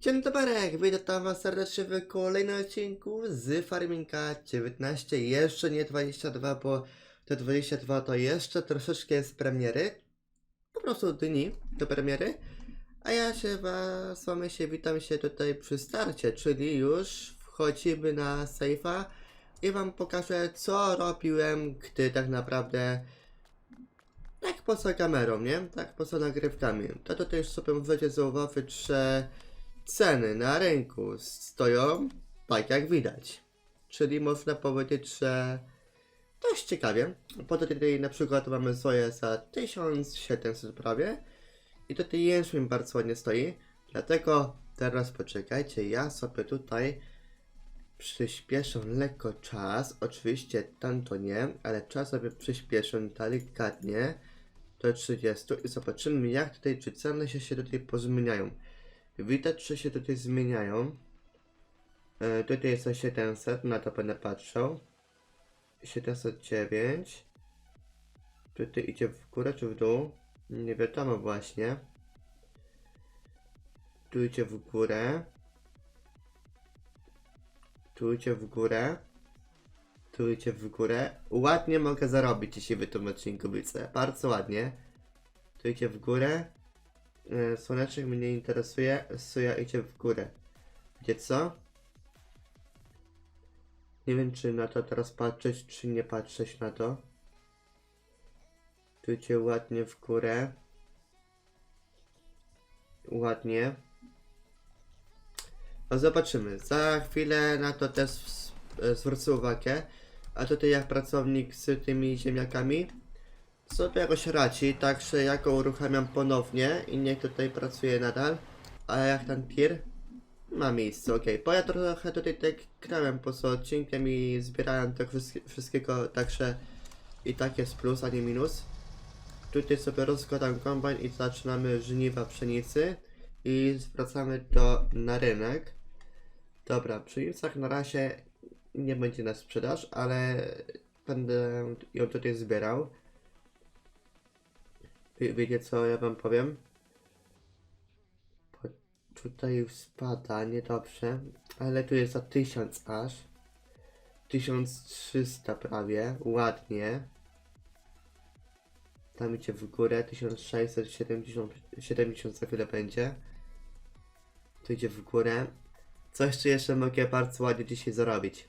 Dzień dobry, witam was serdecznie w kolejnym odcinku z Farminga 19, jeszcze nie 22, bo te 22 to jeszcze troszeczkę z premiery, po prostu dni do premiery, a ja się was, z wami się witam się tutaj przy starcie, czyli już wchodzimy na safe'a i wam pokażę co robiłem, gdy tak naprawdę tak poza kamerą, nie? Tak poza nagrywkami. To tutaj już sobie możecie zauważyć, że ceny na rynku stoją tak jak widać. Czyli można powiedzieć, że dość ciekawie. Po tutaj na przykład mamy soję za 1700 prawie i tutaj jęczmień bardzo ładnie stoi. Dlatego teraz poczekajcie, ja sobie tutaj przyspieszę lekko czas. Oczywiście tam to nie, ale czas sobie przyspieszę delikatnie do 30 i zobaczymy jak tutaj, czy ceny się, się tutaj pozmieniają. Widać, że się tutaj zmieniają. E, tutaj jest to 700, na to będę patrzał. 709. Tutaj idzie w górę czy w dół? Nie wiadomo właśnie. Tu idzie w górę. Tu idzie w górę. Tu idzie w górę. Ładnie mogę zarobić dzisiaj w tym. Bardzo ładnie. Tu idzie w górę. E, Słonecznik mnie nie interesuje, soja idzie w górę. Wiecie co? Nie wiem, czy na to teraz patrzeć, czy nie patrzeć na to. Tu idzie ładnie w górę. Ładnie. No zobaczymy. Za chwilę na to też e, zwrócę uwagę. A tutaj jak pracownik z tymi ziemniakami sobie jakoś radzi, także ja go uruchamiam ponownie i niech tutaj pracuje nadal. A jak ten tir? Ma miejsce, okej. Bo ja trochę tutaj tak grałem poza odcinkiem i zbierałem tak wszystkie- wszystkiego, także i tak jest plus, a nie minus. Tutaj sobie rozkładam kombajn i zaczynamy żniwa pszenicy i zwracamy to na rynek. Dobra, pszenicach na razie nie będzie na sprzedaż, ale będę ją tutaj zbierał. Wie, wiecie co ja wam powiem? Tutaj już spada, niedobrze, ale tu jest za 1000 aż. 1300 prawie, ładnie. Tam idzie w górę, 1670 70 za chwilę będzie. Tu idzie w górę. Coś tu jeszcze mogę bardzo ładnie dzisiaj zarobić.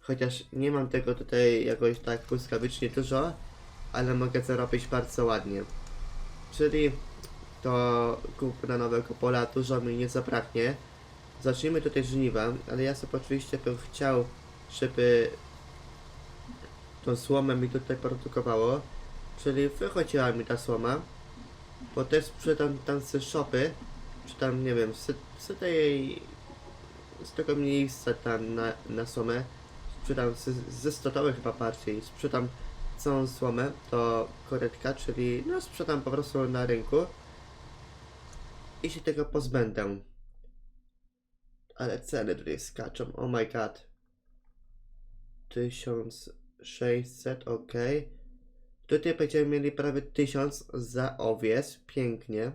Chociaż nie mam tego tutaj jakoś tak błyskawicznie dużo, ale mogę zarobić bardzo ładnie. Czyli to kupna nowego pola dużo mi nie zabraknie. Zacznijmy tutaj żniwa, ale ja sobie oczywiście bym chciał, żeby tą słomę mi tutaj produkowało. Czyli wychodziła mi ta słoma, bo też sprzedam tam z shopy, czy tam nie wiem, z, z tej z tego miejsca tam na, na słomę sprzedam z, ze stodoły chyba bardziej, sprzedam całą słomę do koretka, czyli no sprzedam po prostu na rynku i się tego pozbędę. Ale ceny tutaj skaczą, oh my god. 1600, ok. Tutaj będziemy mieli prawie 1000 za owiec, pięknie.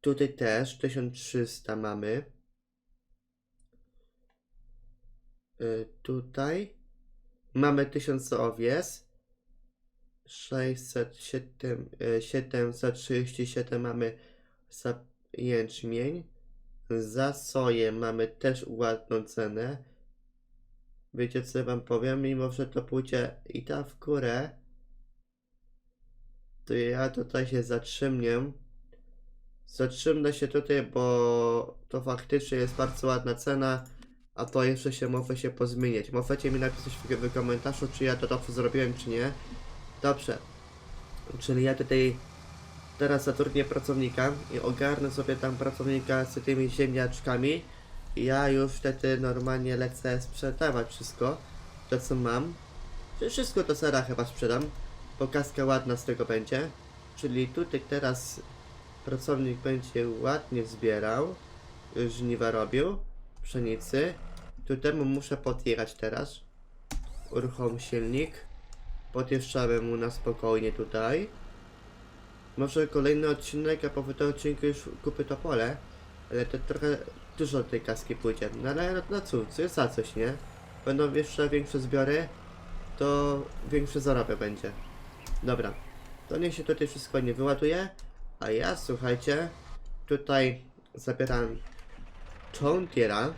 Tutaj też 1300 mamy. Y, tutaj mamy 1000 owiec. 607, y, 737 mamy za jęczmień. Za soję mamy też ładną cenę. Wiecie co wam powiem? Mimo, że to pójdzie i ta w górę, to ja tutaj się zatrzymnię. Zatrzymnę się tutaj, bo to faktycznie jest bardzo ładna cena, a to jeszcze się może się pozmieniać. Możecie mi napisać w, komentarzu, czy ja to dobrze zrobiłem, czy nie. Dobrze. Czyli ja tutaj teraz zatrudnię pracownika i ogarnę sobie tam pracownika z tymi ziemniaczkami. I ja już wtedy normalnie lecę sprzedawać wszystko, to co mam. Wszystko do sera chyba sprzedam. Pokazka ładna z tego będzie. Czyli tutaj teraz pracownik będzie ładnie zbierał, żniwa robił, pszenicy. Tu temu muszę podjechać teraz. Uruchom silnik. Podjeżdżamy mu na spokojnie tutaj. Może kolejny odcinek, a po tym odcinku już kupię to pole. Ale to trochę dużo tej kaski pójdzie. No ale no, no cóż, co jest za coś, nie? Będą jeszcze większe zbiory, to większy zarobek będzie. Dobra, to niech się tutaj wszystko nie wyładuje. A ja, słuchajcie, tutaj zabieram Deere'a,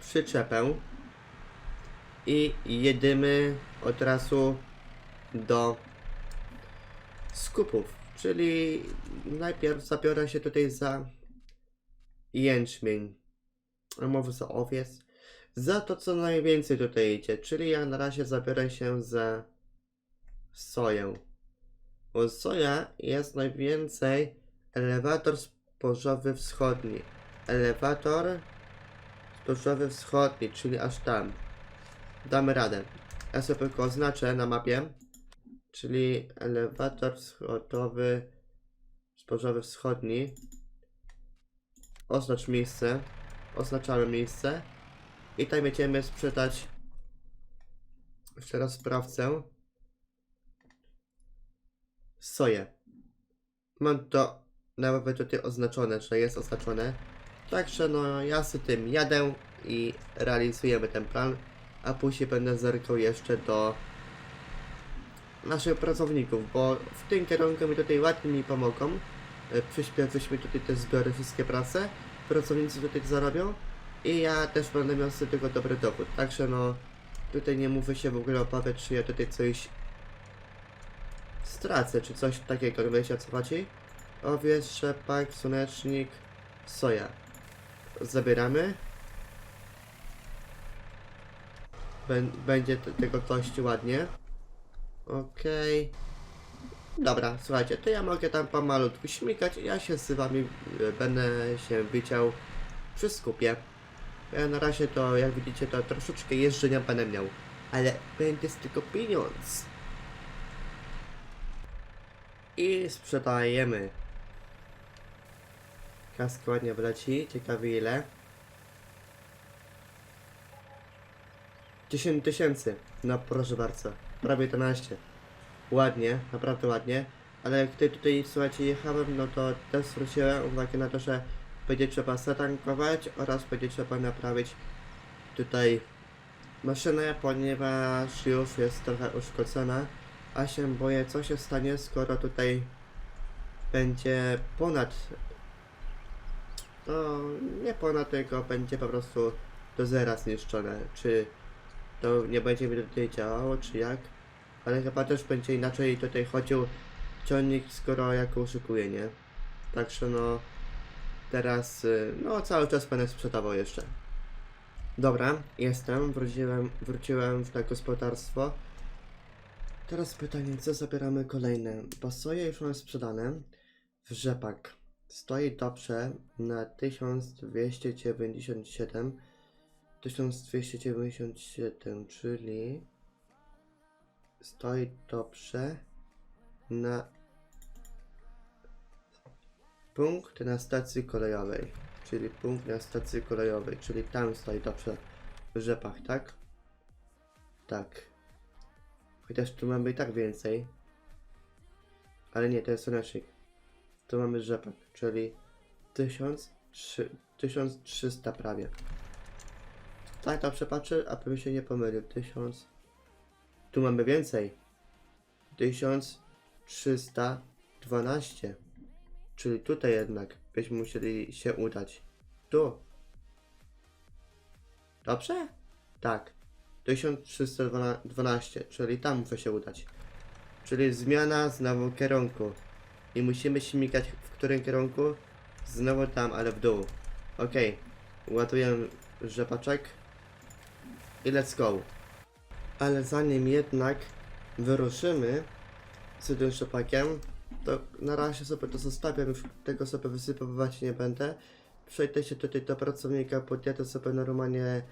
przyczepę i jedziemy od razu do skupów, czyli najpierw zabiorę się tutaj za jęczmień, a za owiec, za to co najwięcej tutaj idzie, czyli ja na razie zabiorę się za soję. Bo soja jest najwięcej elewator spożowy wschodni. Elewator spożowy wschodni, czyli aż tam. Damy radę. Ja sobie tylko oznaczę na mapie, czyli elewator wschodowy spożowy wschodni. Oznacz miejsce. Oznaczamy miejsce. I tam będziemy sprzedać. Jeszcze raz sprawdzę. Soję. Mam to nawet tutaj oznaczone, że jest oznaczone. Także no ja z tym jadę i realizujemy ten plan, a później będę zerkał jeszcze do naszych pracowników, bo w tym kierunku mi tutaj ładnie mi pomogą. E, Przyspieszyć mi tutaj te zbiory, wszystkie prace. Pracownicy tutaj zarobią i ja też będę miał z tego dobry dochód. Także no tutaj nie mówię się w ogóle obawiać, czy ja tutaj coś stracę, czy coś takiego, wiecie o co chodzi? Owiec, rzepak, słonecznik, soja. Zabieramy. Bę- będzie te- tego dość ładnie. Okej. Dobra, słuchajcie, to ja mogę tam pomalutku śmigać i ja się z wami e, będę się widział przy skupie. Ja na razie to, jak widzicie, to troszeczkę jeżdżenia będę miał. Ale będzie z tego pieniądz. I sprzedajemy. Kask ładnie wleci, ciekawy ile. 10 tysięcy. No proszę bardzo. Prawie 11. Ładnie, naprawdę ładnie. Ale jak tutaj, tutaj słuchajcie jechałem, no to też zwróciłem uwagę na to, że będzie trzeba zatankować oraz będzie trzeba naprawić tutaj maszynę, ponieważ już jest trochę uszkodzona. A się boję, co się stanie, skoro tutaj będzie ponad. No, nie ponad tego, będzie po prostu do zera zniszczone. Czy to nie będzie mi tutaj działało, czy jak? Ale chyba też będzie inaczej tutaj chodził ciągnik, skoro ja go uszykuję, nie? Także no, teraz, y, no cały czas będę sprzedawał jeszcze. Dobra, jestem, wróciłem, wróciłem w to gospodarstwo. Teraz pytanie, co zabieramy kolejne? Bo soję już mam sprzedane w rzepak. Stoi dobrze na 1297. 1297, czyli stoi dobrze na punkt na stacji kolejowej. Czyli punkt na stacji kolejowej, czyli tam stoi dobrze w rzepach, tak? Tak. Chociaż tu mamy i tak więcej. Ale nie, to jest słonecznik. Tu mamy rzepak, czyli 1300, 1300 prawie. Tak, to przepatrzę, abym się nie pomylił. 1000. Tu mamy więcej. 1312. Czyli tutaj jednak byśmy musieli się udać. Tu. Dobrze? Tak. 1312, czyli tam muszę się udać. Czyli zmiana znowu kierunku. I musimy śmigać w którym kierunku? Znowu tam, ale w dół. Okej. Ładuję rzepaczek. I let's go. Ale zanim jednak wyruszymy z tym rzepakiem, to na razie sobie to zostawiam, już tego sobie wysypywać nie będę. Przejdę się tutaj do pracownika, podjadę sobie normalnie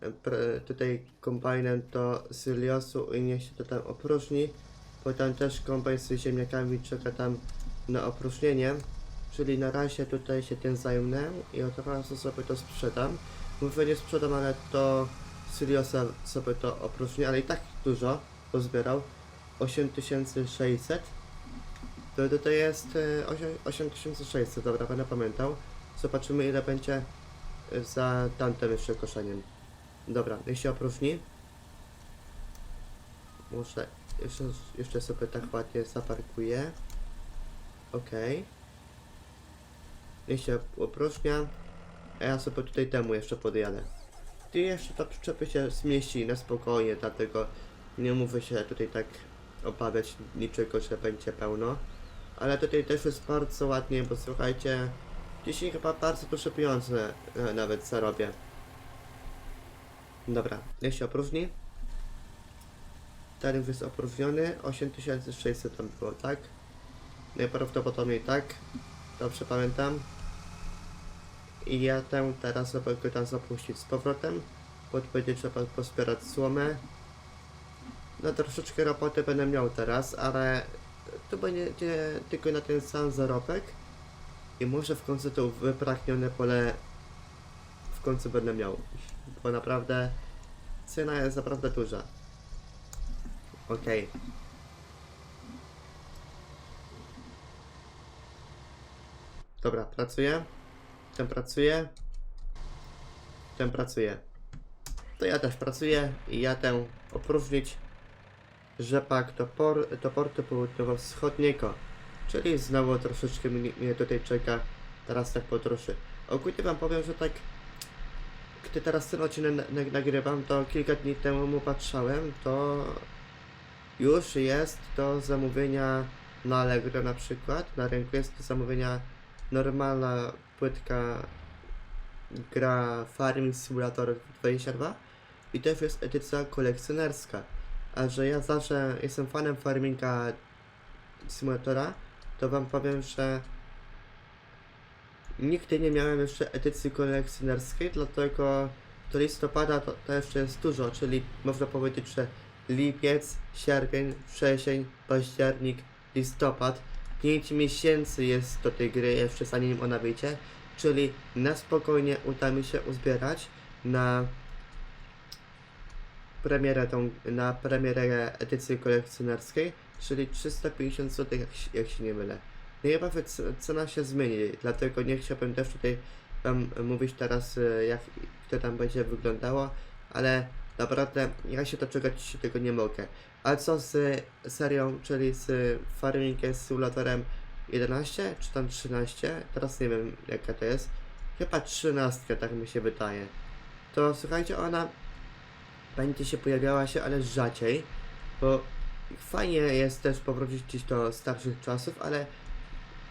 e, tutaj kombajnem do Syliosu i niech się to tam opróżni. Bo tam też kombajn z ziemniakami czeka tam na opróżnienie. Czyli na razie tutaj się tym zajmę i od razu sobie to sprzedam. Mówię nie sprzedam, ale to Syliosa sobie to opróżni, ale i tak dużo pozbierał. 8600. To, to, to jest e, osiem- 8600, dobra, będę pamiętał. Zobaczymy ile będzie za tamtym jeszcze koszeniem. Dobra, się opróżni. Muszę jeszcze, jeszcze sobie tak ładnie zaparkuję. Okej. Niech się opróżnia. A ja sobie tutaj temu jeszcze podjadę. Ty jeszcze ta przyczepy się zmieści na spokojnie, dlatego nie mówię się tutaj tak obawiać niczego, że będzie pełno. Ale tutaj też jest bardzo ładnie, bo słuchajcie, dzisiaj chyba bardzo duże pieniądze e, nawet zarobię. Dobra, niech się opróżni. Taryf jest opróżniony, 8600 tam było, tak? Najprawdopodobniej tak, dobrze pamiętam. I ja tę teraz go tam zapuścić z powrotem. Podpowiedzieć, trzeba pospierać słomę. No troszeczkę roboty będę miał teraz, ale to będzie tylko na ten sam zarobek. I może w końcu to wypragnione pole w końcu będę miał. Bo naprawdę cena jest naprawdę duża. Okej. Dobra, pracuję. Ten pracuje. Ten pracuje. To ja też pracuję i ja tę opróżnić rzepak do, por, do portu południowo-wschodniego. Czyli znowu troszeczkę mnie, tutaj czeka teraz tak podróży. Ogólnie wam powiem, że tak gdy teraz ten odcinek na, na, nagrywam, to kilka dni temu mu patrzałem, to już jest do zamówienia na Allegro na przykład. Na rynku jest do zamówienia normalna płytka gra Farming Simulator 22 i też jest edycja kolekcjonerska. A że ja zawsze jestem fanem farminga simulatora, to wam powiem, że nigdy nie miałem jeszcze edycji kolekcjonerskiej, dlatego do listopada to, to jeszcze jest dużo, czyli można powiedzieć, że lipiec, sierpień, wrzesień, październik, listopad 5 miesięcy jest do tej gry jeszcze zanim ona wyjdzie, czyli na spokojnie uda mi się uzbierać na premierę tą, na premierę edycji kolekcjonerskiej, czyli 350 zł, jak, jak się nie mylę. No i chyba cena się zmieni, dlatego nie chciałbym też tutaj wam mówić teraz, e, jak to tam będzie wyglądało, ale naprawdę ja się doczekać tego nie mogę. A co z serią, czyli z Farming Simulatorem 11 czy tam 13? Teraz nie wiem jaka to jest. Chyba 13, tak mi się wydaje. To słuchajcie, ona będzie się pojawiała się, ale rzadziej, bo fajnie jest też powrócić gdzieś do starszych czasów, ale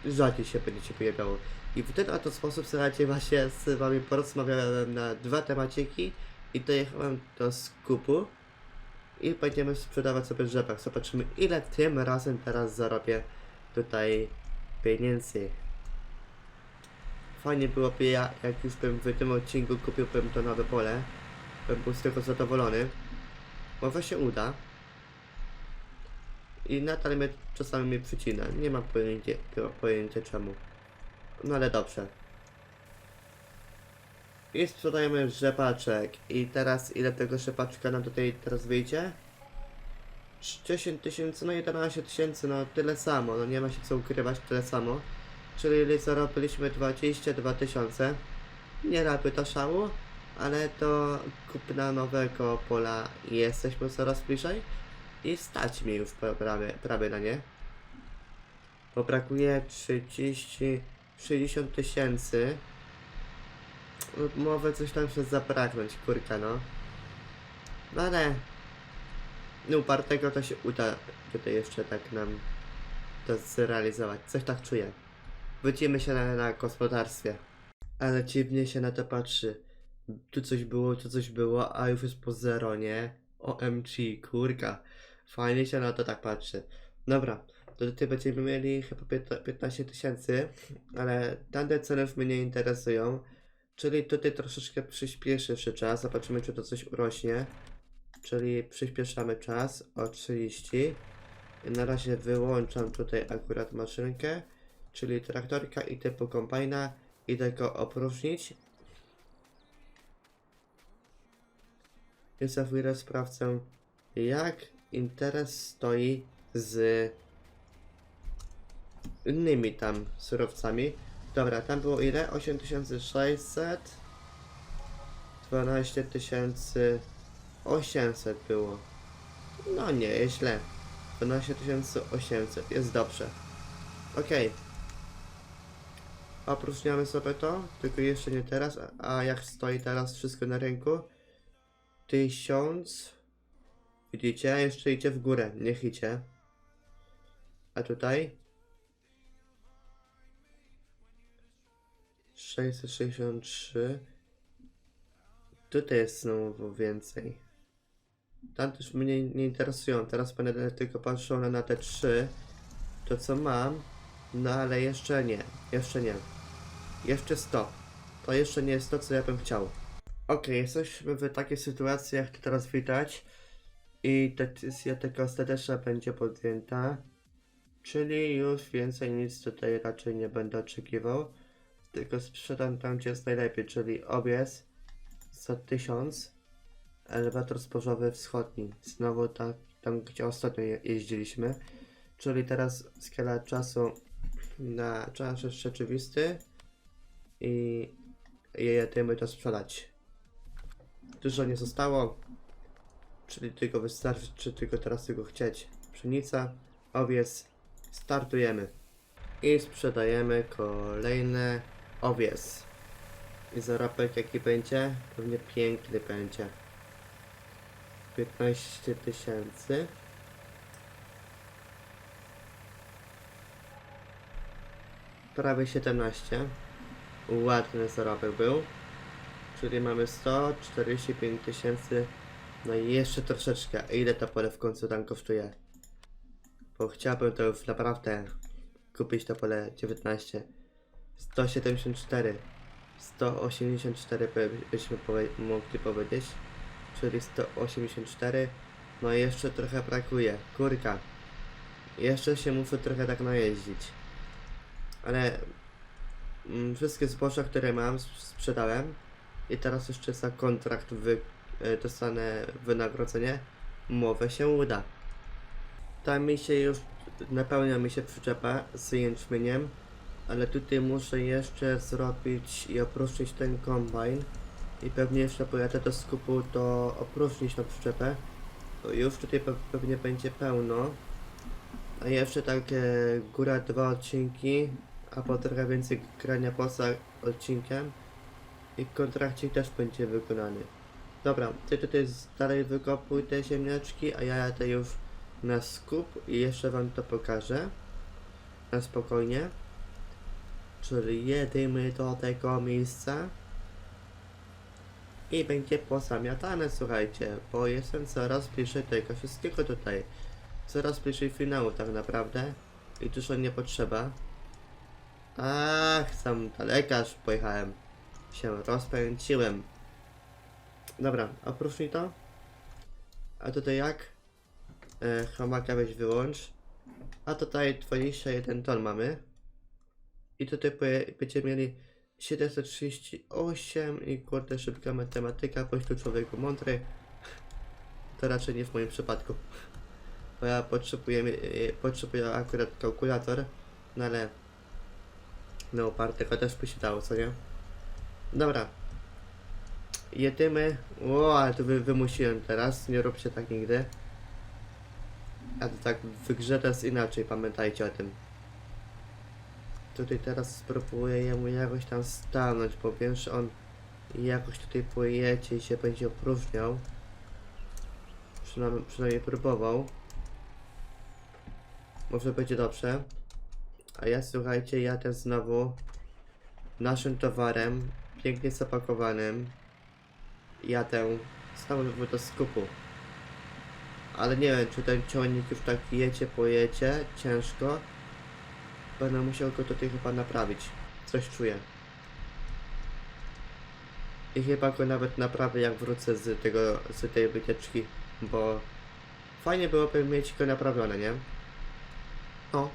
rzadziej się będzie się pojawiało. I w ten oto sposób, słuchajcie, właśnie z wami porozmawiałem na dwa temaciki i dojechałem do skupu i będziemy sprzedawać sobie rzepak. Zobaczymy ile tym razem teraz zarobię tutaj pieniędzy. Fajnie byłoby ja, jak już bym w tym odcinku kupiłbym to nowe pole. Bym był z tego zadowolony. Może się uda. I nadal mnie czasami mnie przycina. Nie mam pojęcia, pojęcia czemu. No ale dobrze. I sprzedajemy rzepaczek. I teraz ile tego rzepaczka nam tutaj teraz wyjdzie? 10 tysięcy, no 11 tysięcy, no tyle samo, no nie ma się co ukrywać, tyle samo. Czyli zarobiliśmy 22 tysiące. Nie robię to szału, ale do kupna nowego pola jesteśmy coraz bliżej. I stać mi już prawie, prawie na nie. Bo brakuje 30, 60 tysięcy. Może coś tam się zabraknąć, kurka no. No ale... No upartego to się uda tutaj jeszcze tak nam to zrealizować. Coś tak czuję. Widzimy się na, na gospodarstwie. Ale dziwnie się na to patrzy. Tu coś było, tu coś było, a już jest po zero, nie? OMG, kurka. Fajnie się na to tak patrzy. Dobra, to tutaj będziemy mieli chyba piętna- 15 tysięcy, ale tamte ceny mnie nie interesują. Czyli tutaj troszeczkę przyspieszy się czas. Zobaczymy, czy to coś urośnie. Czyli przyspieszamy czas o 30. I na razie wyłączam tutaj akurat maszynkę, czyli traktorka i typu kombajna. Idę go opróżnić. I za chwilę sprawdzę, jak interes stoi z innymi tam surowcami. Dobra, tam było ile? 8600 12800 było. No nie, jest źle. 12800, jest dobrze. Okej. Opróżniamy sobie to, tylko jeszcze nie teraz, a jak stoi teraz wszystko na rynku? 1000. Widzicie? Jeszcze idzie w górę, niech idzie. A tutaj? 663. Tutaj jest znowu więcej. Tam też mnie nie interesują. Teraz będę tylko patrzył na, te trzy. To co mam. No ale jeszcze nie. Jeszcze nie. Jeszcze stop. To jeszcze nie jest to, co ja bym chciał. Okej, jesteśmy w takiej sytuacji, jak to teraz widać. I decyzja tego ostateczna będzie podjęta. Czyli już więcej nic tutaj raczej nie będę oczekiwał. Tylko sprzedam tam, gdzie jest najlepiej, czyli obiec za 1000. Elewator zbożowy wschodni. Znowu ta, tam, gdzie ostatnio je, jeździliśmy. Czyli teraz skala czasu na czas rzeczywisty. I jedziemy to sprzedać. Dużo nie zostało. Czyli tylko wystarczy, czy tylko teraz tylko chcieć. Pszenica, owiec, startujemy. I sprzedajemy kolejne owiec. I zarobek jaki będzie? Pewnie piękny będzie. 15 tysięcy. Prawie 17. Ładny zarobek był. Czyli mamy 145 tysięcy. No i jeszcze troszeczkę. Ile to pole w końcu tam kosztuje? Bo chciałbym to już naprawdę kupić to pole 19. 174. 184 by- byśmy mogli powiedzieć. Czyli 184. No jeszcze trochę brakuje. Kurka. Jeszcze się muszę trochę tak najeździć. Ale mm, wszystkie zboża, które mam, sp- sprzedałem. I teraz jeszcze za kontrakt wy, e, dostanę wynagrodzenie. Mowę się uda. Tam mi się już napełnia mi się przyczepa z jęczmieniem. Ale tutaj muszę jeszcze zrobić i opróżnić ten kombajn. I pewnie jeszcze pojadę do skupu to opróżnić tą przyczepę. Już tutaj pe pewnie będzie pełno. A jeszcze tak e, góra dwa odcinki, a po trochę więcej grania poza odcinkiem. I kontrakcik też będzie wykonany. Dobra, ty tutaj dalej wykopuj te ziemniaczki, a ja jadę już na skup i jeszcze wam to pokażę. Na spokojnie. Czyli jedziemy do tego miejsca i będzie pozamiatane, słuchajcie, bo jestem coraz bliżej tego wszystkiego tutaj. Coraz bliżej finału tak naprawdę i dużo nie potrzeba. Ach, sam dalekarz pojechałem. Się rozpędziłem. Dobra, oprócz to. A tutaj jak? E, hamaka weź wyłącz. A tutaj 21 ton mamy. I tutaj będziemy mieli 738 i kurde szybka matematyka, tu człowieku mądry. To raczej nie w moim przypadku. Bo ja potrzebuję, e, potrzebuję akurat kalkulator, no ale no opartego też by się dało, co nie? Dobra. Jedymy. O, ale to wy, wymusiłem teraz, nie róbcie tak nigdy. A to tak w jest inaczej, pamiętajcie o tym. Tutaj teraz spróbuję jemu jakoś tam stanąć, bo wiem, że on jakoś tutaj pojedzie i się będzie opróżniał. Przynajmniej, przynajmniej próbował. Może będzie dobrze. A ja słuchajcie, jadę znowu naszym towarem, pięknie zapakowanym. Jadę znowu do skupu. Ale nie wiem, czy ten ciągnik już tak jedzie, pojedzie, ciężko. Będę musiał go tutaj chyba naprawić. Coś czuję. I chyba go nawet naprawię jak wrócę z tego, z tej wycieczki, bo fajnie byłoby mieć go naprawione, nie? O.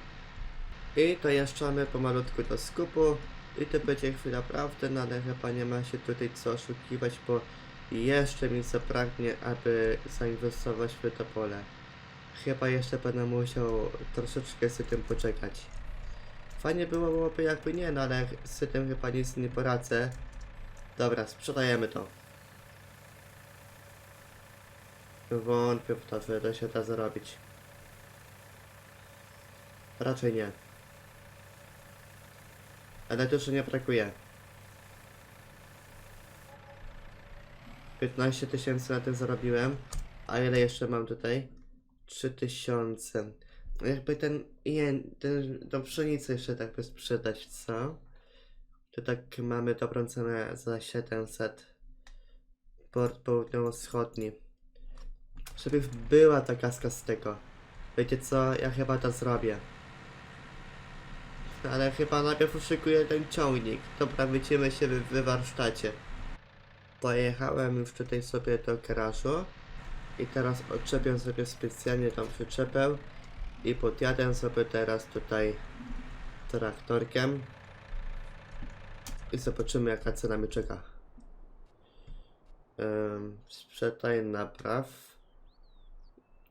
I to jeszcze pomalutku do skupu. I to będzie chwila prawdy, no ale chyba nie ma się tutaj co oszukiwać, bo jeszcze mi zabraknie, aby zainwestować w to pole. Chyba jeszcze będę musiał troszeczkę z tym poczekać. Fajnie było, byłoby jakby nie, no ale z tym chyba nic nie poradzę. Dobra, sprzedajemy to. Wątpię w to, że to się da zrobić. Raczej nie. Ale dużo nie brakuje. 15 tysięcy na tym zarobiłem. A ile jeszcze mam tutaj? 3000. Jakby ten, jen, ten, tą pszenicę jeszcze tak by sprzedać, co? To tak mamy dobrą cenę za 700. Port południowo-wschodni. Żeby była ta kaska z tego. Wiecie co? Ja chyba to zrobię. Ale chyba najpierw uszykuję ten ciągnik. Dobra, widzimy się w, w warsztacie. Pojechałem już tutaj sobie do garażu. I teraz odczepię sobie specjalnie tą przyczepę. I podjadę sobie teraz tutaj traktorkiem. I zobaczymy jaka cena mnie czeka. Sprzedaj napraw.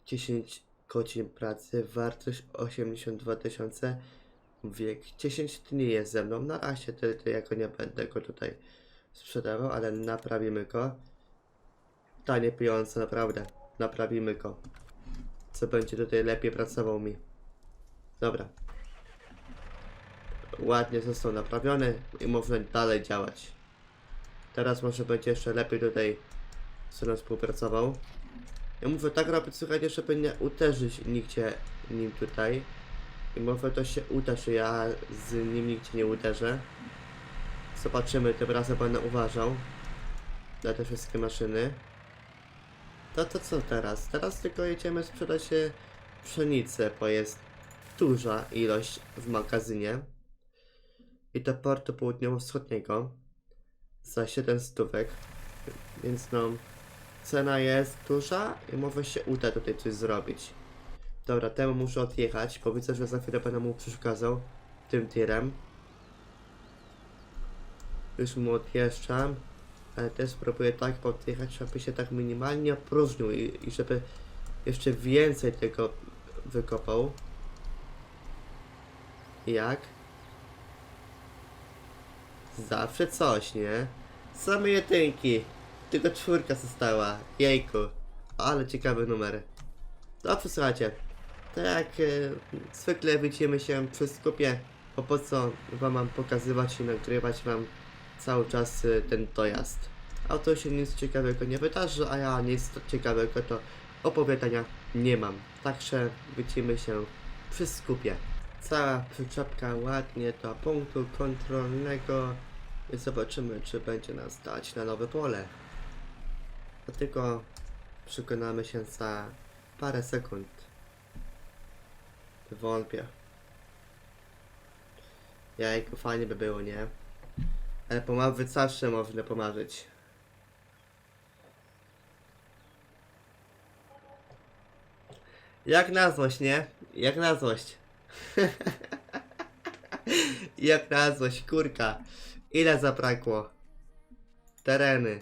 10 godzin pracy, wartość 82 tysiące. Wiek 10 dni jest ze mną. Na razie to, to jako nie będę go tutaj sprzedawał, ale naprawimy go. Tanie pieniądze, naprawdę. Naprawimy go. Co będzie tutaj lepiej pracował mi. Dobra. Ładnie został naprawiony i można dalej działać. Teraz może będzie jeszcze lepiej tutaj ze mną współpracował. Ja mówię tak robić, słuchajcie, żeby nie uderzyć nigdzie nim tutaj. I może to się uda, że ja z nim nigdzie nie uderzę. Zobaczymy, tym razem będę uważał na te wszystkie maszyny. To co teraz? Teraz tylko jedziemy sprzedać pszenicę, bo jest duża ilość w magazynie. I do portu południowo-wschodniego za 7 stówek. Więc no, cena jest duża i może się uda tutaj coś zrobić. Dobra, temu muszę odjechać, bo widzę, że za chwilę będę mu przeszkadzał tym tirem. Już mu odjeżdżam, ale też spróbuję tak podjechać, żeby się tak minimalnie opróżnił i, i żeby jeszcze więcej tego wykopał. Jak? Zawsze coś, nie? Same jedynki. Tylko czwórka została. Jejku. Ale ciekawy numer. Dobrze, słuchajcie. Tak jak e, zwykle widzimy się przy skupie. Bo po co wam mam pokazywać i nagrywać wam cały czas e, ten dojazd. A to się nic ciekawego nie wydarzy, a ja nic ciekawego to opowiadania nie mam. Także widzimy się przy skupie. Cała przyczepka ładnie do punktu kontrolnego i zobaczymy, czy będzie nas stać na nowe pole. Dlatego przekonamy się za parę sekund. Wątpię. Jajku, fajnie by było, nie? Ale pomarzyć zawsze można pomarzyć. Jak na złość, nie? Jak na złość. Jak na złość, kurka. Ile zabrakło? Tereny.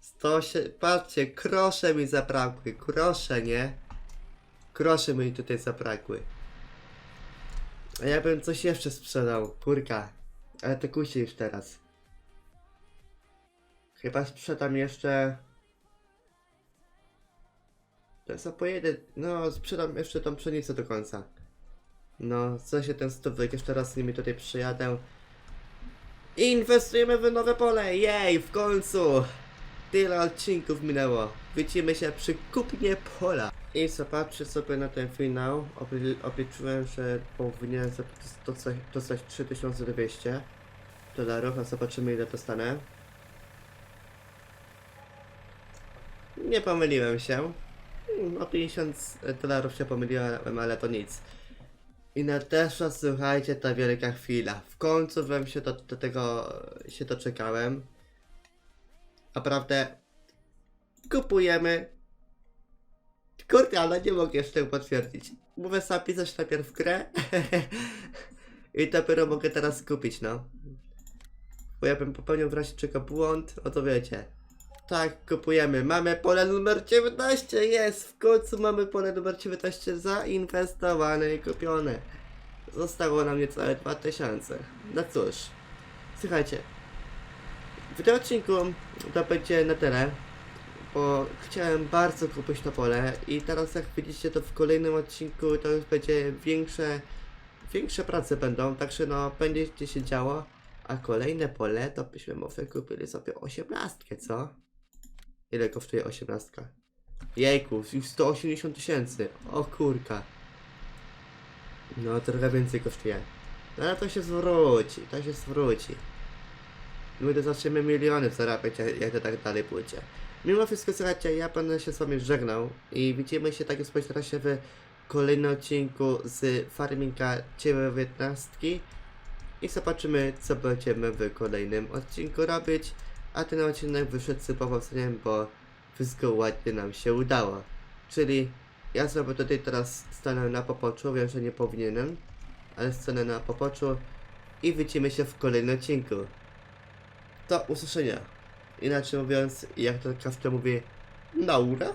Sto się... Patrzcie, krosze mi zabrakły. Krosze, nie? Krosze mi tutaj zabrakły. A ja bym coś jeszcze sprzedał. Kurka. Ale to kusi już teraz. Chyba sprzedam jeszcze... To co pojedę... No, sprzedam jeszcze tą pszenicę do końca. No, co się ten stówek, jeszcze raz z nimi tutaj przyjadę. Inwestujemy w nowe pole, jej, w końcu! Tyle odcinków minęło. Widzimy się przy kupnie pola. I zobaczcie sobie na ten finał. Obli- Obliczyłem, że powinienem dostać, dostać 3200 dolarów, a zobaczymy ile dostanę. Nie pomyliłem się. O 50 dolarów się pomyliłem, ale to nic. I nadeszła, słuchajcie, ta wielka chwila. W końcu wam się do, do tego się doczekałem. Naprawdę kupujemy. Kurde, ale nie mogę jeszcze potwierdzić. Mówię zapisać najpierw grę. I dopiero mogę teraz kupić, no. Bo ja bym popełnił w razie czego błąd, no to wiecie. Tak, kupujemy. Mamy pole numer 19, jest! W końcu mamy pole numer 19 zainwestowane i kupione. zostało nam niecałe 2000. No cóż, słuchajcie, w tym odcinku to będzie na tyle, bo chciałem bardzo kupić to pole i teraz jak widzicie to w kolejnym odcinku to już będzie większe, większe prace będą, także no będzie się działo, a kolejne pole to byśmy może kupili sobie osiemnastkę, co? Ile kosztuje osiemnastka? Jejku, już 180 tysięcy, o kurka. No trochę więcej kosztuje. No ale to się zwróci, to się zwróci. My to zaczniemy miliony zarabiać, jak- to tak dalej pójdzie. Mimo wszystko, słuchajcie, ja będę się z wami żegnał i widzimy się tak już bezpośrednio w kolejnym odcinku z Farminga 19 i zobaczymy, co będziemy w kolejnym odcinku robić. A ten odcinek wyszedł z powodzeniem, bo wszystko ładnie nam się udało. Czyli ja sobie tutaj teraz stanę na popoczu, wiem, że nie powinienem, ale stanę na popoczu i widzimy się w kolejnym odcinku. Do usłyszenia. Inaczej mówiąc, jak to każdy mówi, Naura?